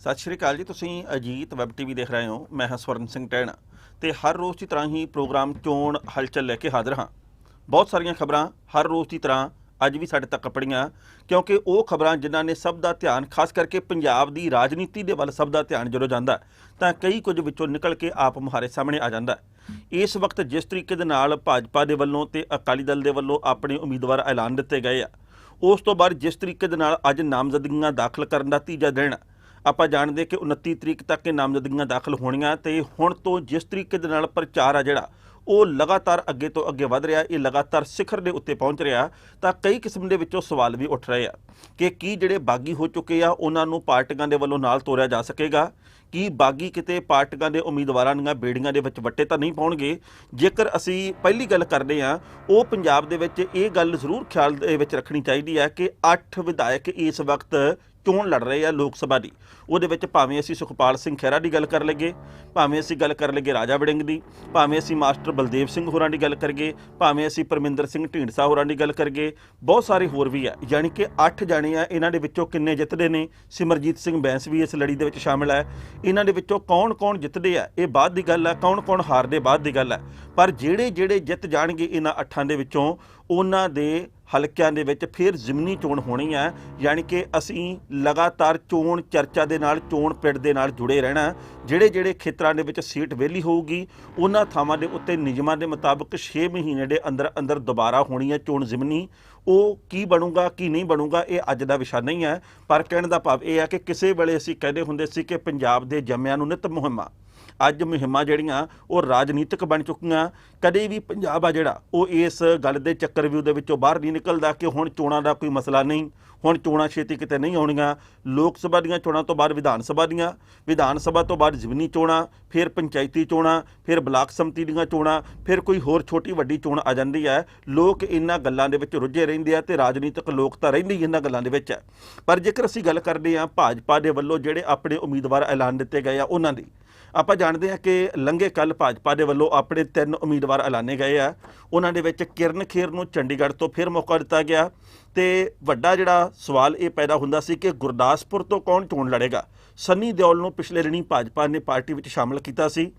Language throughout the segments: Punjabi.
ਸਤਿ ਸ਼੍ਰੀ ਅਕਾਲ ਜੀ, ਤੁਸੀਂ ਅਜੀਤ ਵੈਬ ਟੀਵੀ ਦੇਖ ਰਹੇ ਹੋ, ਮੈਂ ਹਾਂ ਸਵਰਨ ਸਿੰਘ ਟੈਣਾ ਤੇ ਹਰ ਰੋਜ਼ ਦੀ ਤਰ੍ਹਾਂ ਹੀ ਪ੍ਰੋਗਰਾਮ ਚੋਣ ਹਲਚਲ ਲੈ ਕੇ ਹਾਜ਼ਰ ਹਾਂ। ਬਹੁਤ ਸਾਰੀਆਂ ਖਬਰਾਂ ਹਰ ਰੋਜ਼ ਦੀ ਤਰ੍ਹਾਂ ਅੱਜ ਵੀ ਸਾਡੇ ਤੱਕ ਪੜੀਆਂ ਕਿਉਂਕਿ ਉਹ ਖਬਰਾਂ ਜਿਨ੍ਹਾਂ ਨੇ ਸਭ ਦਾ ਧਿਆਨ, ਖਾਸ ਕਰਕੇ ਪੰਜਾਬ ਦੀ ਰਾਜਨੀਤੀ ਦੇ ਵੱਲ ਸਭ ਦਾ ਧਿਆਨ ਜਦੋਂ ਜਾਂਦਾ, ਤਾਂ ਕਈ ਕੁਝ ਵਿੱਚੋਂ ਨਿਕਲ ਕੇ ਆਪ ਮੁਹਾਰੇ ਸਾਹਮਣੇ ਆ ਜਾਂਦਾ। ਇਸ ਵਕਤ ਜਿਸ ਤਰੀਕੇ ਦੇ ਨਾਲ ਭਾਜਪਾ ਦੇ ਵੱਲੋਂ ਤੇ ਅਕਾਲੀ ਦਲ ਦੇ ਵੱਲੋਂ ਆਪਣੇ ਉਮੀਦਵਾਰ ਐਲਾਨ ਦਿੱਤੇ ਗਏ ਆ, ਉਸ ਤੋਂ ਬਾਅਦ ਜਿਸ ਤਰੀਕੇ ਦੇ ਨਾਲ ਅੱਜ ਨਾਮਜ਼ਦਗੀਆਂ ਦਾਖਲ ਕਰਨ ਦਾ ਤੀਜਾ ਦਿਨ ਆਪਾਂ ਜਾਣਦੇ ਕਿ 29 ਤਰੀਕ ਤੱਕ ਇਹ ਨਾਮਜ਼ਦਗੀਆਂ ਦਾਖਲ ਹੋਣੀਆਂ ਤੇ ਹੁਣ ਤੋਂ ਜਿਸ ਤਰੀਕੇ ਦੇ ਨਾਲ ਪ੍ਰਚਾਰ ਆ ਜਿਹੜਾ, ਉਹ ਲਗਾਤਾਰ ਅੱਗੇ ਤੋਂ ਅੱਗੇ ਵਧ ਰਿਹਾ, ਇਹ ਲਗਾਤਾਰ ਸਿਖਰ ਦੇ ਉੱਤੇ ਪਹੁੰਚ ਰਿਹਾ, ਤਾਂ ਕਈ ਕਿਸਮ ਦੇ ਵਿੱਚੋਂ ਸਵਾਲ ਵੀ ਉੱਠ ਰਹੇ ਆ ਕਿ ਕੀ ਜਿਹੜੇ ਬਾਗੀ ਹੋ ਚੁੱਕੇ ਆ, ਉਹਨਾਂ ਨੂੰ ਪਾਰਟੀਆਂ ਦੇ ਵੱਲੋਂ ਨਾਲ ਤੋਰਿਆ ਜਾ ਸਕੇਗਾ? ਕੀ ਬਾਗੀ ਕਿਤੇ ਪਾਰਟੀਆਂ ਦੇ ਉਮੀਦਵਾਰਾਂ ਦੀਆਂ ਬੇੜੀਆਂ ਦੇ ਵਿੱਚ ਵੱਟੇ ਤਾਂ ਨਹੀਂ ਪਾਉਣਗੇ? ਜੇਕਰ ਅਸੀਂ ਪਹਿਲੀ ਗੱਲ ਕਰਦੇ ਆ ਉਹ ਪੰਜਾਬ ਦੇ ਵਿੱਚ ਇਹ ਗੱਲ ਜ਼ਰੂਰ ਖਿਆਲ ਦੇ ਵਿੱਚ ਰੱਖਣੀ ਚਾਹੀਦੀ ਹੈ ਕਿ 8 ਵਿਧਾਇਕ ਇਸ ਵਕਤ ਚੋਣ ਲੜ ਰਹੇ ਆ ਲੋਕ ਸਭਾ ਦੀ? ਉਹਦੇ ਵਿੱਚ ਭਾਵੇਂ ਅਸੀਂ ਸੁਖਪਾਲ ਸਿੰਘ ਖਹਿਰਾ ਦੀ ਗੱਲ ਕਰ ਲਈਏ, ਭਾਵੇਂ ਅਸੀਂ ਗੱਲ ਕਰ ਲਈਏ ਰਾਜਾ ਵੜਿੰਗ ਦੀ, ਭਾਵੇਂ ਅਸੀਂ ਮਾਸਟਰ ਬਲਦੇਵ ਸਿੰਘ ਹੋਰਾਂ ਦੀ ਗੱਲ ਕਰੀਏ, ਭਾਵੇਂ ਅਸੀਂ ਪਰਮਿੰਦਰ ਸਿੰਘ ਢੀਂਡਸਾ ਹੋਰਾਂ ਦੀ ਗੱਲ ਕਰੀਏ, ਬਹੁਤ ਸਾਰੇ ਹੋਰ ਵੀ ਆ। ਯਾਨੀ ਕਿ 8 ਜਾਣੇ ਆ, ਇਹਨਾਂ ਦੇ ਵਿੱਚੋਂ ਕਿੰਨੇ ਜਿੱਤਦੇ ਨੇ? ਸਿਮਰਜੀਤ ਸਿੰਘ ਬੈਂਸ ਵੀ ਇਸ ਲੜੀ ਦੇ ਵਿੱਚ ਸ਼ਾਮਿਲ ਹੈ ਇਹਨਾਂ ਦੇ ਵਿੱਚੋਂ ਕੌਣ-ਕੌਣ ਜਿੱਤਦੇ ਆ? ਇਹ ਬਾਅਦ ਦੀ ਗੱਲ ਆ, ਕੌਣ-ਕੌਣ ਹਾਰਦੇ ਬਾਅਦ ਦੀ ਗੱਲ ਆ। ਪਰ ਜਿਹੜੇ ਜਿਹੜੇ ਜਿੱਤ ਜਾਣਗੇ ਇਹਨਾਂ ਅੱਠਾਂ ਦੇ ਵਿੱਚੋਂ, ਉਹਨਾਂ ਦੇ ਹਲਕਿਆਂ ਦੇ ਵਿੱਚ ਫਿਰ ਜ਼ਿਮਨੀ ਚੋਣ ਹੋਣੀ ਹੈ, ਯਾਨੀ ਕਿ ਅਸੀਂ ਲਗਾਤਾਰ ਚੋਣ ਚਰਚਾ ਦੇ ਨਾਲ, ਚੋਣ ਪਿੰਡ ਦੇ ਨਾਲ ਜੁੜੇ ਰਹਿਣਾ ਜਿਹੜੇ ਜਿਹੜੇ ਖੇਤਰਾਂ ਦੇ ਵਿੱਚ ਸੀਟ ਵਿਹਲੀ ਹੋਊਗੀ, ਉਹਨਾਂ ਥਾਵਾਂ ਦੇ ਉੱਤੇ ਨਿਯਮਾਂ ਦੇ ਮੁਤਾਬਕ 6 ਮਹੀਨੇ ਦੇ ਅੰਦਰ ਅੰਦਰ ਦੁਬਾਰਾ ਹੋਣੀ ਹੈ ਚੋਣ ਜ਼ਿਮਨੀ। ਉਹ ਕੀ ਬਣੂਗਾ, ਕੀ ਨਹੀਂ ਬਣੂਗਾ, ਇਹ ਅੱਜ ਦਾ ਵਿਸ਼ਾ ਨਹੀਂ ਹੈ। ਪਰ ਕਹਿਣ ਦਾ ਭਾਵ ਇਹ ਹੈ ਕਿ ਕਿਸੇ ਵੇਲੇ ਅਸੀਂ ਕਹਿੰਦੇ ਹੁੰਦੇ ਸੀ ਕਿ ਪੰਜਾਬ ਦੇ ਜੰਮਿਆਂ ਨੂੰ ਨਿਤ ਮੁਹਿੰਮਾਂ। ਅੱਜ ਮੁਹਿੰਮਾਂ ਜਿਹੜੀਆਂ ਉਹ ਰਾਜਨੀਤਿਕ ਬਣ ਚੁੱਕੀਆਂ। ਕਦੇ ਵੀ ਪੰਜਾਬ ਆ ਜਿਹੜਾ, ਉਹ ਇਸ ਗੱਲ ਦੇ ਚੱਕਰ ਚੱਕਰਵਿਊ ਦੇ ਵਿੱਚੋਂ ਬਾਹਰ ਨਹੀਂ ਨਿਕਲਦਾ ਕਿ ਹੁਣ ਚੋਣਾਂ ਦਾ ਕੋਈ ਮਸਲਾ ਨਹੀਂ, ਹੁਣ ਚੋਣਾਂ ਛੇਤੀ ਕਿਤੇ ਨਹੀਂ ਆਉਣੀਆਂ। ਲੋਕ ਸਭਾ ਦੀਆਂ ਚੋਣਾਂ ਤੋਂ ਬਾਅਦ ਵਿਧਾਨ ਸਭਾ ਦੀਆਂ, ਵਿਧਾਨ ਸਭਾ ਤੋਂ ਬਾਅਦ ਜ਼ਿਮਨੀ ਚੋਣਾਂ, ਫਿਰ ਪੰਚਾਇਤੀ ਚੋਣਾਂ, ਫਿਰ ਬਲਾਕ ਸਮਿਤੀ ਦੀਆਂ ਚੋਣਾਂ, ਫਿਰ ਕੋਈ ਹੋਰ ਛੋਟੀ ਵੱਡੀ ਚੋਣ ਆ ਜਾਂਦੀ ਹੈ। ਲੋਕ ਇਹਨਾਂ ਗੱਲਾਂ ਦੇ ਵਿੱਚ ਰੁੱਝੇ ਰਹਿੰਦੇ ਆ ਤੇ ਰਾਜਨੀਤਿਕ ਲੋਕ ਤਾਂ ਰਹਿੰਦੇ ਹੀ ਇਹਨਾਂ ਗੱਲਾਂ ਦੇ ਵਿੱਚ। ਪਰ ਜੇਕਰ ਅਸੀਂ ਗੱਲ ਕਰਦੇ ਹਾਂ, ਭਾਜਪਾ ਦੇ ਵੱਲੋਂ ਜਿਹੜੇ ਆਪਣੇ ਉਮੀਦਵਾਰ ਐਲਾਨ ਦਿੱਤੇ ਗਏ ਆ, ਉਹਨਾਂ ਦੀ ਆਪਾਂ ਜਾਣਦੇ ਹਾਂ ਕਿ ਲੰਘੇ ਕੱਲ ਭਾਜਪਾ ਦੇ ਵੱਲੋਂ ਆਪਣੇ ਤਿੰਨ ਉਮੀਦਵਾਰ ਐਲਾਨੇ ਗਏ ਆ। ਉਹਨਾਂ ਦੇ ਵਿੱਚ ਕਿਰਨ ਖੇਰ ਨੂੰ ਚੰਡੀਗੜ੍ਹ ਤੋਂ ਫਿਰ ਮੌਕਾ ਦਿੱਤਾ ਗਿਆ ਤੇ ਵੱਡਾ ਜਿਹੜਾ ਸਵਾਲ ਇਹ ਪੈਦਾ ਹੁੰਦਾ ਸੀ ਕਿ ਗੁਰਦਾਸਪੁਰ ਤੋਂ ਕੌਣ ਚੋਣ ਲੜੇਗਾ? ਸੰਨੀ ਦਿਓਲ ਨੂੰ ਪਿਛਲੇ ਦਿਨੀ ਭਾਜਪਾ ਨੇ ਪਾਰਟੀ ਵਿੱਚ ਸ਼ਾਮਲ ਕੀਤਾ ਸੀ।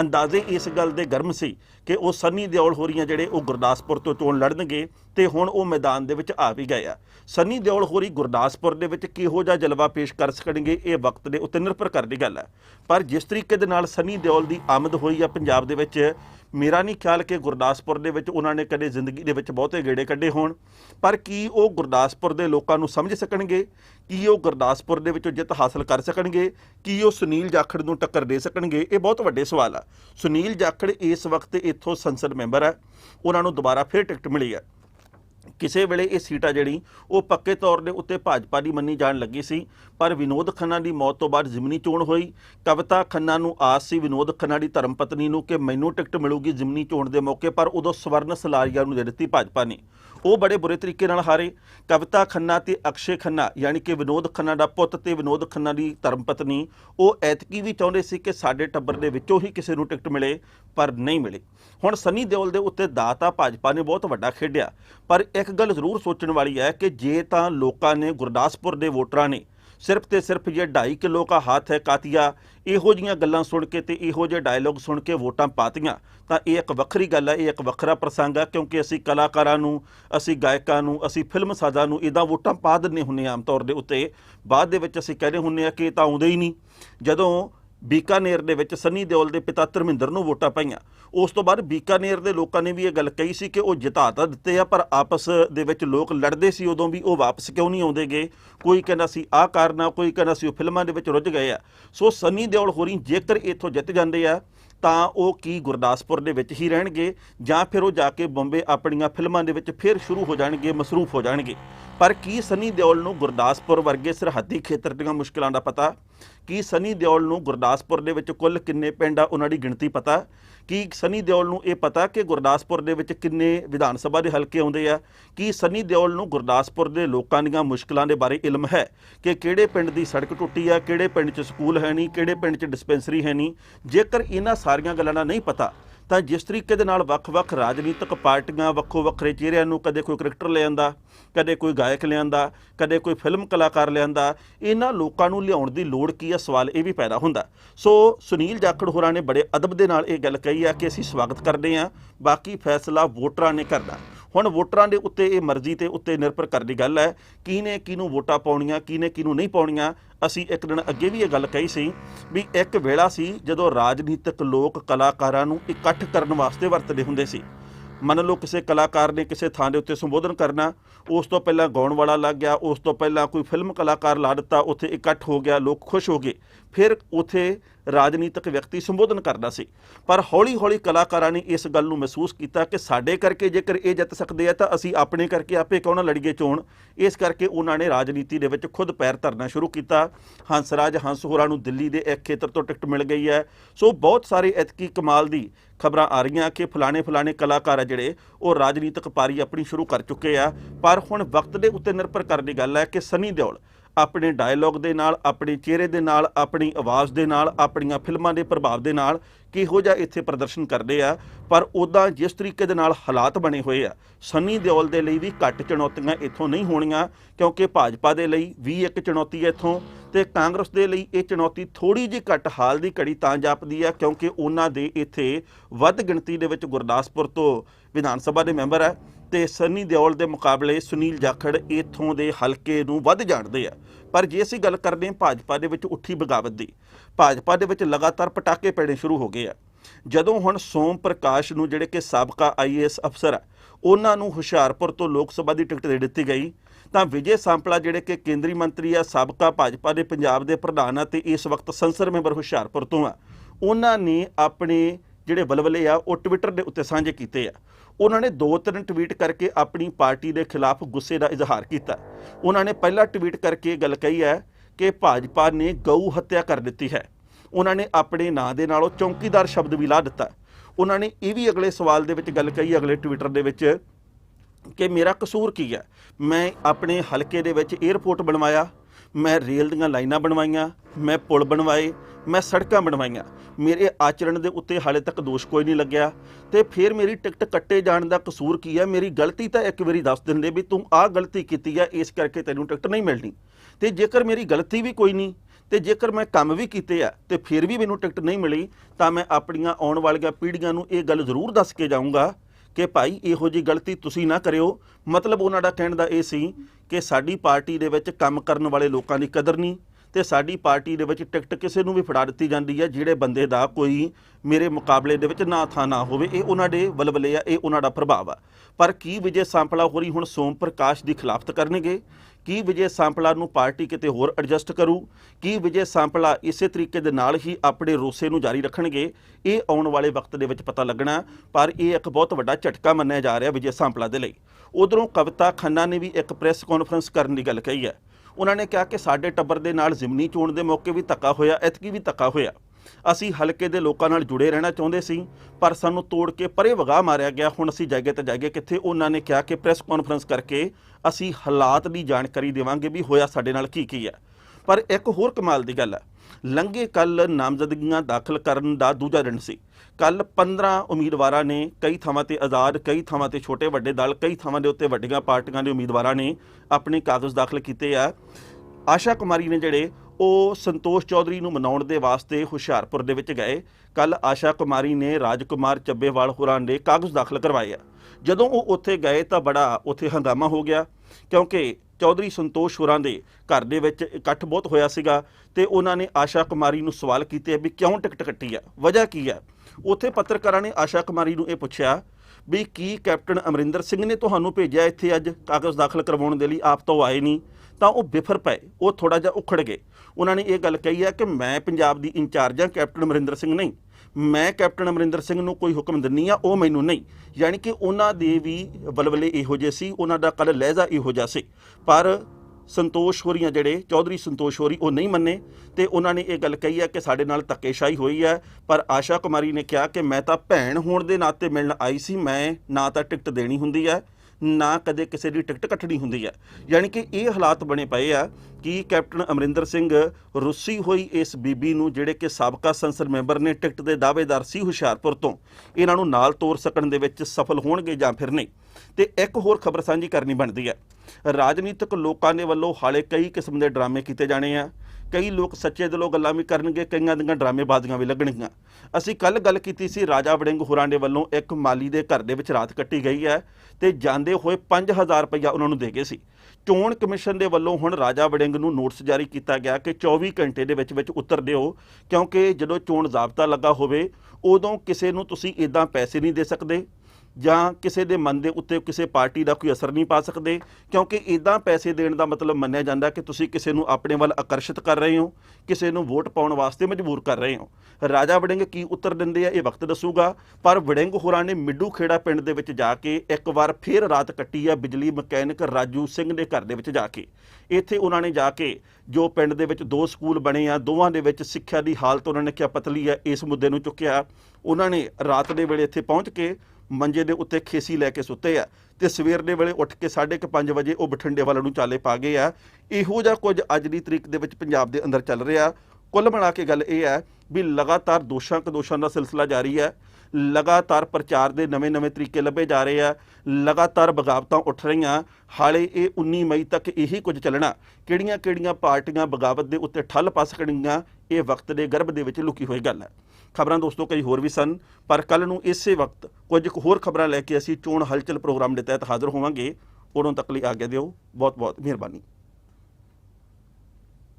ਅੰਦਾਜ਼ੇ ਇਸ ਗੱਲ ਦੇ ਗਰਮ ਸੀ ਕਿ ਉਹ ਸੰਨੀ ਦਿਓਲ ਹੋਰੀਆਂ ਜਿਹੜੇ ਉਹ ਗੁਰਦਾਸਪੁਰ ਤੋਂ ਚੋਣ ਲੜਨਗੇ ਤੇ ਹੁਣ ਉਹ ਮੈਦਾਨ ਦੇ ਵਿੱਚ ਆ ਵੀ ਗਏ ਆ। ਸੰਨੀ ਦਿਓਲ ਹੋਰੀ ਗੁਰਦਾਸਪੁਰ ਦੇ ਵਿੱਚ ਕਿਹੋ ਜਿਹਾ ਜਲਵਾ ਪੇਸ਼ ਕਰ ਸਕਣਗੇ, ਇਹ ਵਕਤ ਦੇ ਉੱਤੇ ਨਿਰਭਰ ਕਰਦੀ ਗੱਲ ਹੈ। ਪਰ ਜਿਸ ਤਰੀਕੇ ਦੇ ਨਾਲ ਸੰਨੀ ਦਿਓਲ ਦੀ ਆਮਦ ਹੋਈ ਆ ਪੰਜਾਬ ਦੇ ਵਿੱਚ, ਮੇਰਾ ਨਹੀਂ ਖਿਆਲ ਕਿ ਗੁਰਦਾਸਪੁਰ ਦੇ ਵਿੱਚ ਉਹਨਾਂ ਨੇ ਕਦੇ ਜ਼ਿੰਦਗੀ ਦੇ ਵਿੱਚ ਬਹੁਤੇ ਗੇੜੇ ਕੱਢੇ ਹੋਣ। ਪਰ ਕੀ ਉਹ ਗੁਰਦਾਸਪੁਰ ਦੇ ਲੋਕਾਂ ਨੂੰ ਸਮਝ ਸਕਣਗੇ? ਕੀ ਉਹ ਗੁਰਦਾਸਪੁਰ ਦੇ ਵਿੱਚੋਂ ਜਿੱਤ ਹਾਸਲ ਕਰ ਸਕਣਗੇ? ਕੀ ਉਹ ਸੁਨੀਲ ਜਾਖੜ ਨੂੰ ਟੱਕਰ ਦੇ ਸਕਣਗੇ? ਇਹ ਬਹੁਤ ਵੱਡੇ ਸਵਾਲ ਆ। ਸੁਨੀਲ ਜਾਖੜ ਇਸ ਵਕਤ ਇੱਥੋਂ ਸੰਸਦ ਮੈਂਬਰ ਹੈ, ਉਹਨਾਂ ਨੂੰ ਦੁਬਾਰਾ ਫਿਰ ਟਿਕਟ ਮਿਲੀ ਹੈ। ਕਿਸੇ ਵੇਲੇ ਇਹ ਸੀਟ ਆ ਜਿਹੜੀ, ਉਹ ਪੱਕੇ ਤੌਰ ਦੇ ਉੱਤੇ ਭਾਜਪਾ ਦੀ ਮੰਨੀ ਜਾਣ ਲੱਗੀ ਸੀ, ਪਰ ਵਿਨੋਦ ਖੰਨਾ ਦੀ ਮੌਤ ਤੋਂ ਬਾਅਦ ਜ਼ਿਮਨੀ ਚੋਣ ਹੋਈ। ਕਵਿਤਾ ਖੰਨਾ ਨੂੰ ਆਸ ਸੀ ਵਿਨੋਦ ਖੰਨਾ ਦੀ ਧਰਮ ਪਤਨੀ ਨੂੰ ਕਿ ਮੈਨੂੰ ਟਿਕਟ ਮਿਲੂਗੀ ਜ਼ਿਮਨੀ ਚੋਣ ਦੇ ਮੌਕੇ, ਪਰ ਉਦੋਂ ਸਵਰਨ ਸਲਾਰੀਆ ਨੂੰ ਦੇ ਦਿੱਤੀ ਭਾਜਪਾ ਨੇ। ਉਹ ਬੜੇ ਬੁਰੇ ਤਰੀਕੇ ਨਾਲ ਹਾਰੇ। ਕਵਿਤਾ ਖੰਨਾ ਤੇ ਅਕਸ਼ੇ ਖੰਨਾ, ਯਾਨੀ ਕਿ ਵਿਨੋਦ ਖੰਨਾ ਦਾ ਪੁੱਤ ਤੇ ਵਿਨੋਦ ਖੰਨਾ ਦੀ ਧਰਮ ਪਤਨੀ ਉਹ ਐਤਕੀ ਵੀ ਚਾਹੁੰਦੇ ਸੀ ਕਿ ਸਾਡੇ ਟੱਬਰ ਦੇ ਵਿੱਚੋਂ ਹੀ ਕਿਸੇ ਨੂੰ ਟਿਕਟ ਮਿਲੇ, ਪਰ ਨਹੀਂ ਮਿਲੀ। ਹੁਣ ਸਨੀ ਦਿਓਲ ਦੇ ਉੱਤੇ ਦਾਤਾ ਭਾਜਪਾ ਨੇ ਬਹੁਤ ਵੱਡਾ ਖੇਡਿਆ। ਪਰ ਇੱਕ ਗੱਲ ਜ਼ਰੂਰ ਸੋਚਣ ਵਾਲੀ ਹੈ ਕਿ ਜੇ ਤਾਂ ਲੋਕਾਂ ਨੇ ਗੁਰਦਾਸਪੁਰ ਦੇ ਵੋਟਰਾਂ ਨੇ ਸਿਰਫ ਤੇ ਸਿਰਫ ਇਹ 2.5 ਕਿਲੋ ਦਾ ਹੱਥ ਹੈ ਕਾਤੀਆ, ਇਹੋ ਜੀਆਂ ਗੱਲਾਂ ਸੁਣ ਕੇ ਤੇ ਇਹੋ ਜਿਹੇ ਡਾਇਲੋਗ ਸੁਣ ਕੇ ਵੋਟਾਂ ਪਾਤੀਆਂ, ਤਾਂ ਇਹ ਇੱਕ ਵੱਖਰੀ ਗੱਲ ਹੈ, ਇਹ ਇੱਕ ਵੱਖਰਾ ਪ੍ਰਸੰਗ ਹੈ, ਕਿਉਂਕਿ ਅਸੀਂ ਕਲਾਕਾਰਾਂ ਨੂੰ, ਅਸੀਂ ਗਾਇਕਾਂ ਨੂੰ, ਅਸੀਂ ਫਿਲਮ ਸਾਜ਼ਾਂ ਨੂੰ ਇਦਾਂ ਵੋਟਾਂ ਪਾ ਦਿੰਦੇ ਹੁੰਨੇ ਆਮ ਤੌਰ ਦੇ ਉੱਤੇ। ਬਾਅਦ ਦੇ ਵਿੱਚ ਅਸੀਂ ਕਹਿੰਦੇ ਹੁੰਨੇ ਆ ਕਿ ਇਹ ਤਾਂ ਆਉਂਦੇ ਹੀ ਨਹੀਂ। ਜਦੋਂ ਬੀਕਾਨੇਰ ਦੇ ਵਿੱਚ ਸੰਨੀ ਦਿਓਲ ਦੇ ਪਿਤਾ ਧਰਮਿੰਦਰ ਨੂੰ ਵੋਟਾਂ ਪਾਈਆਂ। ਉਸ ਤੋਂ ਬਾਅਦ ਬੀਕਾਨੇਰ ਦੇ ਲੋਕਾਂ ਨੇ ਵੀ ਇਹ ਗੱਲ ਕਹੀ ਸੀ ਕਿ ਉਹ ਜਿਤਾ ਤਾਂ ਦਿੱਤੇ ਆ, ਪਰ ਆਪਸ ਦੇ ਵਿੱਚ ਲੋਕ ਲੜਦੇ ਸੀ ਉਦੋਂ ਵੀ ਉਹ ਵਾਪਸ ਕਿਉਂ ਨਹੀਂ ਆਉਂਦੇਗੇ ਕੋਈ ਕਹਿੰਦਾ ਸੀ ਆਹ ਕਾਰਨ ਆ, ਕੋਈ ਕਹਿੰਦਾ ਸੀ ਉਹ ਫਿਲਮਾਂ ਦੇ ਵਿੱਚ ਰੁੱਝ ਗਏ ਆ। ਸੋ ਸੰਨੀ ਦਿਓਲ ਹੋਰੀ ਜੇਕਰ ਇੱਥੋਂ ਜਿੱਤ ਜਾਂਦੇ ਆ, ਤਾਂ ਉਹ ਕੀ ਗੁਰਦਾਸਪੁਰ ਦੇ ਵਿੱਚ ਹੀ ਰਹਿਣਗੇ ਜਾਂ ਫਿਰ ਉਹ ਜਾ ਕੇ ਬੰਬੇ ਆਪਣੀਆਂ ਫਿਲਮਾਂ ਦੇ ਵਿੱਚ ਫਿਰ ਸ਼ੁਰੂ ਹੋ ਜਾਣਗੇ, ਮਸਰੂਫ ਹੋ ਜਾਣਗੇ। ਪਰ ਕੀ ਸਨੀ ਦਿਓਲ ਨੂੰ ਗੁਰਦਾਸਪੁਰ ਵਰਗੇ ਸਰਹੱਦੀ ਖੇਤਰ ਦੀਆਂ ਮੁਸ਼ਕਲਾਂ ਦਾ ਪਤਾ? ਕੀ ਸਨੀ ਦਿਓਲ ਨੂੰ ਗੁਰਦਾਸਪੁਰ ਦੇ ਵਿੱਚ ਕੁੱਲ ਕਿੰਨੇ ਪਿੰਡ ਆ? ਉਹਨਾਂ ਦੀ ਗਿਣਤੀ ਪਤਾ ਕੀ ਸਨੀ ਦਿਓਲ ਨੂੰ ਇਹ ਪਤਾ ਕਿ ਗੁਰਦਾਸਪੁਰ ਦੇ ਵਿੱਚ ਕਿੰਨੇ ਵਿਧਾਨ ਸਭਾ ਦੇ ਹਲਕੇ ਆਉਂਦੇ ਆ? ਕੀ ਸਨੀ ਦਿਓਲ ਨੂੰ ਗੁਰਦਾਸਪੁਰ ਦੇ ਲੋਕਾਂ ਦੀਆਂ ਮੁਸ਼ਕਲਾਂ ਦੇ ਬਾਰੇ ਇਲਮ ਹੈ ਕਿ ਕਿਹੜੇ ਪਿੰਡ ਦੀ ਸੜਕ ਟੁੱਟੀ ਆ? ਕਿਹੜੇ ਪਿੰਡ 'ਚ ਸਕੂਲ ਹੈ ਨਹੀਂ? ਕਿਹੜੇ ਪਿੰਡ 'ਚ ਡਿਸਪੈਂਸਰੀ ਹੈ ਨਹੀਂ? ਜੇਕਰ ਇਹਨਾਂ ਸਾਰੀਆਂ ਗੱਲਾਂ ਦਾ ਨਹੀਂ ਪਤਾ ਤਾਂ ਜਿਸ ਤਰੀਕੇ ਦੇ ਨਾਲ ਵੱਖ-ਵੱਖ ਰਾਜਨੀਤਿਕ ਪਾਰਟੀਆਂ ਵੱਖੋ ਵੱਖਰੇ ਚਿਹਰਿਆਂ ਨੂੰ ਕਦੇ ਕੋਈ ਕ੍ਰਿਕਟਰ ਲਿਆਂਦਾ, ਕਦੇ ਕੋਈ ਗਾਇਕ ਲਿਆਂਦਾ, ਕਦੇ ਕੋਈ ਫਿਲਮ ਕਲਾਕਾਰ ਲਿਆਂਦਾ, ਇਹਨਾਂ ਲੋਕਾਂ ਨੂੰ ਲਿਆਉਣ ਦੀ ਲੋੜ ਕੀ ਹੈ ਸਵਾਲ ਇਹ ਵੀ ਪੈਦਾ ਹੁੰਦਾ। ਸੋ ਸੁਨੀਲ ਜਾਖੜ ਹੋਰਾਂ ਨੇ ਬੜੇ ਅਦਬ ਦੇ ਨਾਲ ਇਹ ਗੱਲ ਕਹੀ ਆ ਕਿ ਅਸੀਂ ਸਵਾਗਤ ਕਰਦੇ ਹਾਂ। ਬਾਕੀ ਫੈਸਲਾ ਵੋਟਰਾਂ ਨੇ ਕਰਨਾ। ਹੁਣ ਵੋਟਰਾਂ ਦੇ ਉੱਤੇ ਇਹ ਮਰਜ਼ੀ ਤੇ ਉੱਤੇ ਨਿਰਭਰ ਕਰਦੀ ਗੱਲ ਹੈ। ਕਿਹਨੇ ਕਿਹਨੂੰ ਵੋਟਾਂ ਪਾਉਣੀਆਂ, ਕਿਹਨੇ ਕਿਹਨੂੰ ਨਹੀਂ ਪਾਉਣੀਆਂ? ਅਸੀਂ ਇੱਕ ਦਿਨ ਅੱਗੇ ਵੀ ਇਹ ਗੱਲ ਕਹੀ ਸੀ ਵੀ ਇੱਕ ਵੇਲਾ ਸੀ ਜਦੋਂ ਰਾਜਨੀਤਿਕ ਲੋਕ ਕਲਾਕਾਰਾਂ ਨੂੰ ਇਕੱਠ ਕਰਨ ਵਾਸਤੇ ਵਰਤਦੇ ਹੁੰਦੇ ਸੀ। ਮੰਨ ਲਓ ਕਿਸੇ ਕਲਾਕਾਰ ਨੇ ਕਿਸੇ ਥਾਂ ਦੇ ਉੱਤੇ ਸੰਬੋਧਨ ਕਰਨਾ, ਉਸ ਤੋਂ ਪਹਿਲਾਂ ਗਾਉਣ ਵਾਲਾ ਲੱਗ ਗਿਆ, ਉਸ ਤੋਂ ਪਹਿਲਾਂ ਕੋਈ ਫਿਲਮ ਕਲਾਕਾਰ ਲਾ ਦਿੱਤਾ, ਉੱਥੇ ਇਕੱਠ ਹੋ ਗਿਆ, ਲੋਕ ਖੁਸ਼ ਹੋ ਗਏ। ਫਿਰ ਉੱਥੇ ਰਾਜਨੀਤਿਕ ਵਿਅਕਤੀ ਸੰਬੋਧਨ ਕਰਦਾ ਸੀ। ਪਰ ਹੌਲੀ-ਹੌਲੀ ਕਲਾਕਾਰਾਂ ਨੇ ਇਸ ਗੱਲ ਨੂੰ ਮਹਿਸੂਸ ਕੀਤਾ ਕਿ ਸਾਡੇ ਕਰਕੇ ਜੇਕਰ ਇਹ ਜਿੱਤ ਸਕਦੇ ਆ, ਤਾਂ ਅਸੀਂ ਆਪਣੇ ਕਰਕੇ ਆਪੇ ਕਿਉਂ ਨਾ ਲੜੀਏ ਚੋਣ। ਇਸ ਕਰਕੇ ਉਹਨਾਂ ਨੇ ਰਾਜਨੀਤੀ ਦੇ ਵਿੱਚ ਖੁਦ ਪੈਰ ਧਰਨਾ ਸ਼ੁਰੂ ਕੀਤਾ। ਹੰਸਰਾਜ ਹੰਸ ਹੋਰਾਂ ਨੂੰ ਦਿੱਲੀ ਦੇ ਇੱਕ ਖੇਤਰ ਤੋਂ ਟਿਕਟ ਮਿਲ ਗਈ ਹੈ। ਸੋ ਬਹੁਤ ਸਾਰੇ ਐਤਕੀ ਕਮਾਲ ਦੀ ਖਬਰਾਂ ਆ ਰਹੀਆਂ ਕਿ ਫਲਾਣੇ ਫਲਾਣੇ ਕਲਾਕਾਰ ਆ ਜਿਹੜੇ, ਉਹ ਰਾਜਨੀਤਿਕ ਪਾਰੀ ਆਪਣੀ ਸ਼ੁਰੂ ਕਰ ਚੁੱਕੇ ਆ। ਪਰ ਹੁਣ ਵਕਤ ਦੇ ਉੱਤੇ ਨਿਰਭਰ ਕਰਨ ਦੀ ਗੱਲ ਹੈ ਕਿ ਸਨੀ ਦਿਓਲ ਆਪਣੇ ਡਾਇਲੌਗ ਦੇ ਨਾਲ, ਆਪਣੇ ਚਿਹਰੇ ਦੇ ਨਾਲ, ਆਪਣੀ ਆਵਾਜ਼ ਦੇ ਨਾਲ, ਆਪਣੀਆਂ ਫਿਲਮਾਂ ਦੇ ਪ੍ਰਭਾਵ ਦੇ ਨਾਲ ਕਿਹੋ ਜਿਹਾ ਇੱਥੇ ਪ੍ਰਦਰਸ਼ਨ ਕਰਦੇ ਆ। ਪਰ ਉਦਾਂ ਜਿਸ ਤਰੀਕੇ ਦੇ ਨਾਲ ਹਾਲਾਤ ਬਣੇ ਹੋਏ ਆ, ਸੰਨੀ ਦਿਓਲ ਦੇ ਲਈ ਵੀ ਘੱਟ ਚੁਣੌਤੀਆਂ ਇੱਥੋਂ ਨਹੀਂ ਹੋਣੀਆਂ, ਕਿਉਂਕਿ ਭਾਜਪਾ ਦੇ ਲਈ ਵੀ ਇੱਕ ਚੁਣੌਤੀ ਹੈ ਇੱਥੋਂ। ਤੇ ਕਾਂਗਰਸ ਦੇ ਲਈ ਇਹ ਚੁਣੌਤੀ ਥੋੜੀ ਜਿਹੀ ਘੱਟ ਹਾਲ ਦੀ ਘੜੀ ਤਾਂ ਜਾਪਦੀ ਆ ਕਿਉਂਕਿ ਉਹਨਾਂ ਦੇ ਇੱਥੇ ਵੱਧ ਗਿਣਤੀ ਦੇ ਵਿੱਚ ਗੁਰਦਾਸਪੁਰ ਤੋਂ ਵਿਧਾਨ ਸਭਾ ਦੇ ਮੈਂਬਰ ਹੈ ਤੇ ਸਨੀ ਦਿਓਲ ਦੇ ਮੁਕਾਬਲੇ ਸੁਨੀਲ ਜਾਖੜ ਇਥੋਂ ਦੇ ਹਲਕੇ ਨੂੰ ਵੱਧ ਜਾਣਦੇ ਆ। ਪਰ ਜੇ ਅਸੀਂ ਗੱਲ ਕਰਦੇ ਹਾਂ ਭਾਜਪਾ ਦੇ ਵਿੱਚ ਉੱਠੀ ਬਗਾਵਤ ਦੀ, ਭਾਜਪਾ ਦੇ ਵਿੱਚ ਲਗਾਤਾਰ ਪਟਾਕੇ ਪੈਣੇ ਸ਼ੁਰੂ ਹੋ ਗਏ ਆ। ਜਦੋਂ ਹੁਣ ਸੋਮ ਪ੍ਰਕਾਸ਼ ਨੂੰ ਜਿਹੜੇ ਕਿ ਸਾਬਕਾ ਆਈਏਐਸ ਅਫਸਰ ਆ, ਉਹਨਾਂ ਨੂੰ ਹੁਸ਼ਿਆਰਪੁਰ ਤੋਂ ਲੋਕ ਸਭਾ ਦੀ ਟਿਕਟ ਦੇ ਦਿੱਤੀ ਗਈ। ਤਾਂ ਵਿਜੇ ਸਾਂਪਲਾ ਜਿਹੜੇ ਕਿ ਕੇਂਦਰੀ ਮੰਤਰੀ ਆ, ਸਾਬਕਾ ਭਾਜਪਾ ਦੇ ਪੰਜਾਬ ਦੇ ਪ੍ਰਧਾਨ ਆ ਤੇ ਇਸ ਵਕਤ ਸੰਸਦ ਮੈਂਬਰ ਹੁਸ਼ਿਆਰਪੁਰ ਤੋਂ ਆ। ਉਹਨਾਂ ਨੇ ਆਪਣੇ ਜਿਹੜੇ ਬਲਬਲੇ ਆ, ਉਹ ਟਵਿੱਟਰ ਦੇ ਉੱਤੇ ਸਾਂਝੇ ਕੀਤੇ ਆ। ਉਹਨਾਂ ਨੇ ਦੋ ਤਿੰਨ ਟਵੀਟ ਕਰਕੇ ਆਪਣੀ ਪਾਰਟੀ ਦੇ ਖਿਲਾਫ ਗੁੱਸੇ ਦਾ ਇਜ਼ਹਾਰ ਕੀਤਾ। ਉਹਨਾਂ ਨੇ ਪਹਿਲਾ ਟਵੀਟ ਕਰਕੇ ਇਹ ਗੱਲ ਕਹੀ ਹੈ ਕਿ ਭਾਜਪਾ ਨੇ ਗਊ ਹੱਤਿਆ ਕਰ ਦਿੱਤੀ ਹੈ। ਉਹਨਾਂ ਨੇ ਆਪਣੇ ਨਾਂ ਦੇ ਨਾਲੋਂ ਚੌਂਕੀਦਾਰ ਸ਼ਬਦ ਵੀ ਲਾ ਦਿੱਤਾ। ਉਹਨਾਂ ਨੇ ਇਹ ਵੀ ਅਗਲੇ ਸਵਾਲ ਦੇ ਵਿੱਚ ਗੱਲ ਕਹੀ, ਅਗਲੇ ਟਵਿੱਟਰ ਦੇ ਵਿੱਚ ਕਿ ਮੇਰਾ ਕਸੂਰ ਕੀ ਹੈ? ਮੈਂ ਆਪਣੇ ਹਲਕੇ ਦੇ ਵਿੱਚ 에ਅਰਪੋਰਟ ਬਣਵਾਇਆ, ਮੈਂ ਰੇਲ ਦੀਆਂ ਲਾਈਨਾਂ ਬਣਵਾਈਆਂ, ਮੈਂ ਪੁਲ ਬਣਵਾਏ, ਮੈਂ ਸੜਕਾਂ ਬਣਵਾਈਆਂ। ਮੇਰੇ ਆਚਰਣ ਦੇ ਉੱਤੇ ਹਾਲੇ ਤੱਕ ਦੋਸ਼ ਕੋਈ ਨਹੀਂ ਲੱਗਿਆ ਤੇ ਫਿਰ ਮੇਰੀ ਟਿਕਟ ਕੱਟੇ ਜਾਣ ਦਾ ਕਸੂਰ ਕੀ ਹੈ? ਮੇਰੀ ਗਲਤੀ ਤਾਂ ਇੱਕ ਵਾਰੀ ਦੱਸ ਦਿੰਦੇ ਵੀ ਤੂੰ ਆਹ ਗਲਤੀ ਕੀਤੀ ਹੈ, ਇਸ ਕਰਕੇ ਤੈਨੂੰ ਟਿਕਟ ਨਹੀਂ ਮਿਲਣੀ। ਤੇ ਜੇਕਰ ਮੇਰੀ ਗਲਤੀ ਵੀ ਕੋਈ ਨਹੀਂ, ਤੇ ਜੇਕਰ ਮੈਂ ਕੰਮ ਵੀ ਕੀਤੇ ਆ, ਤੇ ਫਿਰ ਵੀ ਮੈਨੂੰ ਟਿਕਟ ਨਹੀਂ ਮਿਲੀ, ਤਾਂ ਮੈਂ ਆਪਣੀਆਂ ਆਉਣ ਵਾਲੀਆਂ ਪੀੜ੍ਹੀਆਂ ਨੂੰ ਇਹ ਗੱਲ ਜ਼ਰੂਰ ਦੱਸ ਕੇ ਜਾਊਂਗਾ ਕਿ ਭਾਈ ਇਹੋ ਜੀ ਗਲਤੀ ਤੁਸੀਂ ਨਾ ਕਰਿਓ। ਮਤਲਬ ਉਹਨਾਂ ਦਾ ਕਹਿਣ ਦਾ ਇਹ ਸੀ ਕਿ ਸਾਡੀ ਪਾਰਟੀ ਦੇ ਵਿੱਚ ਕੰਮ ਕਰਨ ਵਾਲੇ ਲੋਕਾਂ ਦੀ ਕਦਰ ਨਹੀਂ ਤੇ ਸਾਡੀ ਪਾਰਟੀ ਦੇ ਵਿੱਚ ਟਿਕਟ ਕਿਸੇ ਨੂੰ ਵੀ ਫੜਾ ਦਿੱਤੀ ਜਾਂਦੀ ਹੈ ਜਿਹੜੇ ਬੰਦੇ ਦਾ ਕੋਈ ਮੇਰੇ ਮੁਕਾਬਲੇ ਦੇ ਵਿੱਚ ਨਾ ਥਾ ਨਾ ਹੋਵੇ। ਇਹ ਉਹਨਾਂ ਦੇ ਬਲਬਲੇ ਆ, ਇਹ ਉਹਨਾਂ ਦਾ ਪ੍ਰਭਾਵ ਆ। ਪਰ ਕੀ ਵਿਜੇ ਸਾਂਪਲਾ ਹੋਰੀ ਹੁਣ ਸੋਮ ਪ੍ਰਕਾਸ਼ ਦੀ ਖਿਲਾਫਤ ਕਰਨਗੇ? ਕੀ ਵਿਜੇ ਸਾਂਪਲਾ ਨੂੰ ਪਾਰਟੀ ਕਿਤੇ ਹੋਰ ਐਡਜਸਟ ਕਰੂ? ਕੀ ਵਿਜੇ ਸਾਂਪਲਾ ਇਸੇ ਤਰੀਕੇ ਦੇ ਨਾਲ ਹੀ ਆਪਣੇ ਰੋਸੇ ਨੂੰ ਜਾਰੀ ਰੱਖਣਗੇ? ਇਹ ਆਉਣ ਵਾਲੇ ਵਕਤ ਦੇ ਵਿੱਚ ਪਤਾ ਲੱਗਣਾ, ਪਰ ਇਹ ਇੱਕ ਬਹੁਤ ਵੱਡਾ ਝਟਕਾ ਮੰਨਿਆ ਜਾ ਰਿਹਾ ਵਿਜੇ ਸਾਂਪਲਾ ਦੇ ਲਈ। ਉਧਰੋਂ ਕਵਿਤਾ ਖੰਨਾ ਨੇ ਵੀ ਇੱਕ ਪ੍ਰੈਸ ਕਾਨਫਰੰਸ ਕਰਨ ਦੀ ਗੱਲ ਕਹੀ ਹੈ। ਉਹਨਾਂ ਨੇ ਕਿਹਾ ਕਿ ਸਾਡੇ ਟੱਬਰ ਦੇ ਨਾਲ ਜ਼ਿਮਨੀ ਚੋਣ ਦੇ ਮੌਕੇ ਵੀ ਧੱਕਾ ਹੋਇਆ, ਐਤਕੀ ਵੀ ਧੱਕਾ ਹੋਇਆ। ਅਸੀਂ ਹਲਕੇ ਦੇ ਲੋਕਾਂ ਨਾਲ ਜੁੜੇ ਰਹਿਣਾ ਚਾਹੁੰਦੇ ਸੀ, ਪਰ ਸਾਨੂੰ ਤੋੜ ਕੇ ਪਰੇ ਵਗਾ ਮਾਰਿਆ ਗਿਆ। ਹੁਣ ਅਸੀਂ ਜਾਗੇ ਤੇ ਜਾਗੇ ਕਿੱਥੇ? ਉਹਨਾਂ ਨੇ ਕਿਹਾ ਕਿ ਪ੍ਰੈਸ ਕਾਨਫਰੰਸ ਕਰਕੇ ਅਸੀਂ ਹਾਲਾਤ ਦੀ ਜਾਣਕਾਰੀ ਦੇਵਾਂਗੇ ਵੀ ਹੋਇਆ ਸਾਡੇ ਨਾਲ ਕੀ ਕੀ ਹੈ। ਪਰ ਇੱਕ ਹੋਰ ਕਮਾਲ ਦੀ ਗੱਲ ਹੈ। ਲੰਘੇ ਕੱਲ ਨਾਮਜ਼ਦਗੀਆਂ ਦਾਖਲ ਕਰਨ ਦਾ ਦੂਜਾ ਦਿਨ ਸੀ। ਕੱਲ 15 ਉਮੀਦਵਾਰਾਂ ਨੇ ਕਈ ਥਾਵਾਂ ਤੇ ਆਜ਼ਾਦ, ਕਈ ਥਾਵਾਂ ਤੇ ਛੋਟੇ ਵੱਡੇ ਦਲ, ਕਈ ਥਾਵਾਂ ਦੇ ਉੱਤੇ ਵੱਡੀਆਂ ਪਾਰਟੀਆਂ ਦੇ ਉਮੀਦਵਾਰਾਂ ਨੇ ਆਪਣੇ ਕਾਗਜ਼ ਦਾਖਲ ਕੀਤੇ ਆ। ਆਸ਼ਾ ਕੁਮਾਰੀ ਨੇ ਜਿਹੜੇ ਉਹ ਸੰਤੋਸ਼ ਚੌਧਰੀ ਨੂੰ ਮਨਾਉਣ ਦੇ ਵਾਸਤੇ ਹੁਸ਼ਿਆਰਪੁਰ ਦੇ ਵਿੱਚ ਗਏ। ਕੱਲ ਆਸ਼ਾ ਕੁਮਾਰੀ ਨੇ ਰਾਜਕੁਮਾਰ ਚੱਬੇਵਾਲ ਹੋਰਾਂ ਦੇ ਕਾਗਜ਼ ਦਾਖਲ ਕਰਵਾਏ ਆ। ਜਦੋਂ ਉਹ ਉੱਥੇ ਗਏ ਤਾਂ ਬੜਾ ਉੱਥੇ ਹੰਗਾਮਾ ਹੋ ਗਿਆ, ਕਿਉਂਕਿ ਚੌਧਰੀ ਸੰਤੋਸ਼ ਹੋਰਾਂ ਦੇ ਘਰ ਦੇ ਵਿੱਚ ਇਕੱਠ ਬਹੁਤ ਹੋਇਆ ਸੀਗਾ ਤੇ ਉਹਨਾਂ ਨੇ ਆਸ਼ਾ ਕੁਮਾਰੀ ਨੂੰ ਸਵਾਲ ਕੀਤੇ ਵੀ ਕਿਉਂ ਟਿਕਟ ਕੱਟੀ ਆ? ਵਜ੍ਹਾ ਕੀ ਆ? ਉੱਥੇ ਪੱਤਰਕਾਰਾਂ ਨੇ ਆਸ਼ਾ ਕੁਮਾਰੀ ਨੂੰ ਇਹ ਪੁੱਛਿਆ ਵੀ ਕੀ ਕੈਪਟਨ ਅਮਰਿੰਦਰ ਸਿੰਘ ਨੇ ਤੁਹਾਨੂੰ ਭੇਜਿਆ ਇੱਥੇ ਅੱਜ? ਕਾਗਜ਼ ਦਾਖਲ ਕਰਵਾਉਣ ਦੇ ਲਈ ਆਪ ਤੋਂ ਆਏ ਨਹੀਂ। ਤਾਂ ਉਹ ਬਿਫਰ ਪਏ, ਉਹ ਥੋੜਾ ਜਿਹਾ ਉਖੜ ਗਏ। ਉਹਨਾਂ ਨੇ ਇਹ ਗੱਲ ਕਹੀ ਹੈ ਕਿ ਮੈਂ ਪੰਜਾਬ ਦੀ ਇੰਚਾਰਜ ਹਾਂ, ਕੈਪਟਨ ਅਮਰਿੰਦਰ ਸਿੰਘ ਨਹੀਂ। ਮੈਂ ਕੈਪਟਨ ਅਮਰਿੰਦਰ ਸਿੰਘ ਨੂੰ ਕੋਈ ਹੁਕਮ ਦਿੰਨੀ ਆ, ਉਹ ਮੈਨੂੰ ਨਹੀਂ। ਯਾਨੀ ਕਿ ਉਹਨਾਂ ਦੇ ਵੀ ਬਲਬਲੇ ਇਹੋ ਜਿਹੇ ਸੀ, ਉਹਨਾਂ ਦਾ ਕੱਲ ਲਹਿਜ਼ਾ ਇਹੋ ਜਿਹਾ ਸੀ। ਪਰ ਸੰਤੋਸ਼ ਹੋਰੀਆਂ ਜਿਹੜੇ, ਚੌਧਰੀ ਸੰਤੋਸ਼ ਹੋਰੀ, ਉਹ ਨਹੀਂ ਮੰਨੇ ਤੇ ਉਹਨਾਂ ਨੇ ਇਹ ਗੱਲ ਕਹੀ ਹੈ ਕਿ ਸਾਡੇ ਨਾਲ ਧੱਕੇਸ਼ਾਹੀ ਹੋਈ ਹੈ। ਪਰ ਆਸ਼ਾ ਕੁਮਾਰੀ ਨੇ ਕਿਹਾ ਕਿ ਮੈਂ ਤਾਂ ਭੈਣ ਹੋਣ ਦੇ ਨਾਤੇ ਮਿਲਣ ਆਈ ਸੀ, ਮੈਂ ਨਾ ਤਾਂ ਟਿਕਟ ਦੇਣੀ ਹੁੰਦੀ ਹੈ। ਨਾ ਕਦੇ ਕਿਸੇ ਦੀ ਟਿਕਟ ਕੱਟਣੀ ਹੁੰਦੀ ਹੈ ਯਾਨੀ ਕਿ ਇਹ ਹਾਲਾਤ ਬਣੇ ਪਏ ਆ ਕਿ ਕੈਪਟਨ ਅਮਰਿੰਦਰ ਸਿੰਘ ਰੁੱਸੀ ਹੋਈ ਇਸ ਬੀਬੀ ਨੂੰ, ਜਿਹੜੇ ਕਿ ਸਾਬਕਾ ਸੰਸਦ ਮੈਂਬਰ ਨੇ, ਟਿਕਟ ਦੇ ਦਾਅਵੇਦਾਰ ਸੀ ਹੁਸ਼ਿਆਰਪੁਰ ਤੋਂ, ਇਹਨਾਂ ਨੂੰ ਨਾਲ ਤੋਰ ਸਕਣ ਦੇ ਵਿੱਚ ਸਫਲ ਹੋਣਗੇ ਜਾਂ ਫਿਰ ਨਹੀਂ। ਤੇ ਇੱਕ ਹੋਰ ਖਬਰ ਸਾਂਝੀ ਕਰਨੀ ਬਣਦੀ ਹੈ ਰਾਜਨੀਤਿਕ ਲੋਕਾਂ ਦੇ ਵੱਲੋਂ ਹਾਲੇ ਕਈ ਕਿਸਮ ਦੇ ਡਰਾਮੇ ਕੀਤੇ ਜਾਣੇ ਆ। ਕਈ ਲੋਕ ਸੱਚੇ ਦਿਲੋਂ ਗੱਲਾਂ ਵੀ ਕਰਨਗੇ, ਕਈਆਂ ਦੀਆਂ ਡਰਾਮੇਬਾਜ਼ੀਆਂ ਵੀ ਲੱਗਣਗੀਆਂ। ਅਸੀਂ ਕੱਲ ਗੱਲ ਕੀਤੀ ਸੀ ਰਾਜਾ ਵੜਿੰਗ ਹੋਰਾਂ ਦੇ ਵੱਲੋਂ ਇੱਕ ਮਾਲੀ ਦੇ ਘਰ ਦੇ ਵਿੱਚ ਰਾਤ ਕੱਟੀ ਗਈ ਹੈ ਤੇ ਜਾਂਦੇ ਹੋਏ 5000 ਰੁਪਇਆ ਉਹਨਾਂ ਨੂੰ ਦੇ ਗਏ ਸੀ। ਚੋਣ ਕਮਿਸ਼ਨ ਦੇ ਵੱਲੋਂ ਹੁਣ ਰਾਜਾ ਵੜਿੰਗ ਨੂੰ ਨੋਟਿਸ ਜਾਰੀ ਕੀਤਾ ਗਿਆ ਕਿ 24 ਘੰਟੇ ਦੇ ਵਿੱਚ ਵਿੱਚ ਉੱਤਰ ਦਿਓ, ਕਿਉਂਕਿ ਜਦੋਂ ਚੋਣ ਜ਼ਾਬਤਾ ਲੱਗਾ ਹੋਵੇ, ਉਦੋਂ ਕਿਸੇ ਨੂੰ ਤੁਸੀਂ ਇਦਾਂ ਪੈਸੇ ਨਹੀਂ ਦੇ ਸਕਦੇ। ਜਾਂ ਕਿਸੇ ਦੇ ਮਨ ਦੇ ਉੱਤੇ ਕਿਸੇ ਪਾਰਟੀ ਦਾ ਕੋਈ ਅਸਰ ਨਹੀਂ ਪਾ ਸਕਦੇ? ਕਿਉਂਕਿ ਇਦਾਂ ਪੈਸੇ ਦੇਣ ਦਾ ਮਤਲਬ ਮੰਨਿਆ ਜਾਂਦਾ ਕਿ ਤੁਸੀਂ ਕਿਸੇ ਨੂੰ ਆਪਣੇ ਵੱਲ ਆਕਰਸ਼ਿਤ ਕਰ ਰਹੇ ਹੋ, ਕਿਸੇ ਨੂੰ ਵੋਟ ਪਾਉਣ ਵਾਸਤੇ ਮਜਬੂਰ ਕਰ ਰਹੇ ਹੋ। ਰਾਜਾ ਵੜਿੰਗ ਕੀ ਉੱਤਰ ਦਿੰਦੇ ਆ, ਇਹ ਵਕਤ ਦੱਸੂਗਾ। ਪਰ ਵੜਿੰਗ ਹੋਰਾਂ ਨੇ ਮਿੱਡੂ ਖੇੜਾ ਪਿੰਡ ਦੇ ਵਿੱਚ ਜਾ ਕੇ ਇੱਕ ਵਾਰ ਫੇਰ ਰਾਤ ਕੱਟੀ ਆ ਬਿਜਲੀ ਮਕੈਨਿਕ ਰਾਜੂ ਸਿੰਘ ਦੇ ਘਰ ਦੇ ਵਿੱਚ ਜਾ ਕੇ। ਇੱਥੇ ਉਹਨਾਂ ਨੇ ਜਾ ਕੇ ਜੋ ਪਿੰਡ ਦੇ ਵਿੱਚ ਦੋ ਸਕੂਲ ਬਣੇ ਆ, ਦੋਵਾਂ ਦੇ ਵਿੱਚ ਸਿੱਖਿਆ ਦੀ ਹਾਲਤ ਉਹਨਾਂ ਨੇ ਕਿਹਾ ਪਤਲੀ ਹੈ ਇਸ ਮੁੱਦੇ ਨੂੰ ਚੁੱਕਿਆ। ਉਹਨਾਂ ਨੇ ਰਾਤ ਦੇ ਵੇਲੇ ਇੱਥੇ ਪਹੁੰਚ ਕੇ ਮੰਜੇ ਦੇ ਉੱਤੇ ਖੇਸੀ ਲੈ ਕੇ ਸੁੱਤੇ ਆ ਤੇ ਸਵੇਰ ਦੇ ਵੇਲੇ ਉੱਠ ਕੇ 5:30 ਵਜੇ ਉਹ ਬਠਿੰਡੇ ਵੱਲ ਨੂੰ ਚਾਲੇ ਪਾ ਗਏ ਆ। ਇਹੋ ਜਿਹਾ ਕੁਝ ਅੱਜ ਦੀ ਤਰੀਕ ਦੇ ਵਿੱਚ ਪੰਜਾਬ ਦੇ ਅੰਦਰ ਚੱਲ ਰਿਹਾ। ਕੁੱਲ ਬਣਾ ਕੇ ਗੱਲ ਇਹ ਹੈ ਵੀ ਲਗਾਤਾਰ ਦੋਸ਼ਾਂ ਕਦੋਸ਼ਾਂ ਦਾ ਸਿਲਸਿਲਾ ਜਾਰੀ ਹੈ। ਲਗਾਤਾਰ ਪ੍ਰਚਾਰ ਦੇ ਨਵੇਂ-ਨਵੇਂ ਤਰੀਕੇ ਲੱਭੇ ਜਾ ਰਹੇ ਆ, ਲਗਾਤਾਰ ਬਗਾਵਤਾਂ ਉੱਠ ਰਹੀਆਂ। ਹਾਲੇ ਇਹ 19 ਮਈ ਤੱਕ ਇਹੀ ਕੁਝ ਚੱਲਣਾ। ਕਿਹੜੀਆਂ-ਕਿਹੜੀਆਂ ਪਾਰਟੀਆਂ ਬਗਾਵਤ ਦੇ ਉੱਤੇ ਠੱਲ ਪਾ ਸਕਣਗੀਆਂ, ਇਹ ਵਕਤ ਦੇ ਗਰਭ ਦੇ ਵਿੱਚ ਲੁਕੀ ਹੋਈ ਗੱਲ ਹੈ। ਖਬਰਾਂ ਦੋਸਤੋ ਕਈ ਹੋਰ ਵੀ ਸਨ, ਪਰ ਕੱਲ ਨੂੰ ਇਸੇ ਵਕਤ ਕੁਝ ਕੁ ਹੋਰ ਖਬਰਾਂ ਲੈ ਕੇ ਅਸੀਂ ਚੋਣ ਹਲਚਲ ਪ੍ਰੋਗਰਾਮ ਦੇ ਤਹਿਤ ਹਾਜ਼ਰ ਹੋਵਾਂਗੇ। ਉਦੋਂ ਤੱਕ ਲਈ ਆਗਿਆ ਦਿਓ। ਬਹੁਤ ਬਹੁਤ ਮਿਹਰਬਾਨੀ।